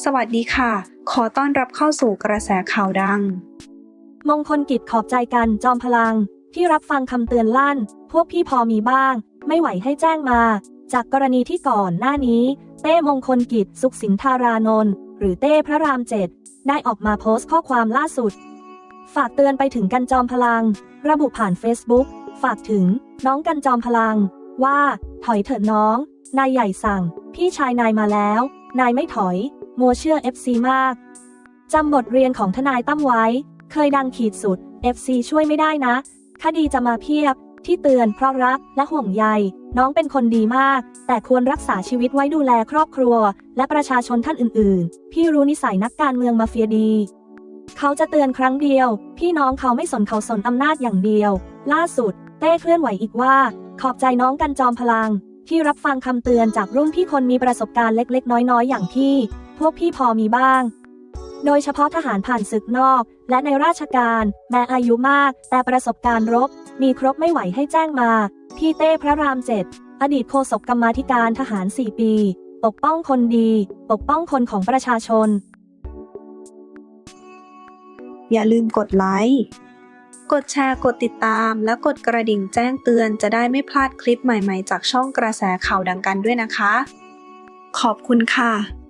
สวัสดีค่ะ ขอต้อนรับเข้าสู่กระแสข่าวดัง มงคลกิจขอบใจกันจอมพลัง ที่รับฟังคำเตือนลั่น พวกพี่พอมีบ้าง ไม่ไหวให้แจ้งมา จากกรณีที่ก่อนหน้านี้ เต้มงคลกิจสุขสินธารานนท์หรือเต้พระรามเจ็ดได้ออกมาโพสต์ข้อความล่าสุด ฝากเตือนไปถึงกันจอมพลัง ระบุผ่าน Facebook ฝากถึง น้องกันจอมพลัง ว่า ถอยเถิดน้อง นายใหญ่สั่ง พี่ชายนายมาแล้ว นายไม่ถอย มัวเชื่อ FC มาก จำบทเรียนของทนายตั้มไว้ เคยดังขีดสุด FC ช่วยไม่ได้นะ คดีจะมาเพียบ ที่เตือนเพราะรักและห่วงใย น้องเป็นคนดีมาก แต่ควรรักษาชีวิตไว้ดูแลครอบครัว และประชาชนท่านอื่น ๆ พี่รู้นิสัยนักการเมืองมาเฟียดี เขาจะเตือนครั้งเดียว พี่น้องเขาไม่สนเขาสนอำนาจอย่างเดียว ล่าสุด เต้เคลื่อนไหวอีกว่า ขอบใจน้องกันจอมพลังที่รับฟังคำเตือนจากรุ่นพี่คนมีประสบการณ์เล็กๆ น้อยๆ อย่างพี่ พวกพี่พอมีบ้าง โดยเฉพาะทหารผ่านศึกนอก และในราชการ แม้อายุมาก แต่ประสบการณ์รบ มีครบไม่ไหวให้แจ้งมา พี่เต้พระรามเจ็ดอดีตโฆษกกรรมาธิการทหาร 4 ปี ปกป้องคนดี ปกป้องคนของประชาชน อย่าลืมกดไลค์ กดแชร์ กดติดตาม และกดกระดิ่งแจ้งเตือนจะได้ไม่พลาดคลิปใหม่ๆ จากช่องกระแสข่าวดังกันด้วยนะคะ ขอบคุณค่ะ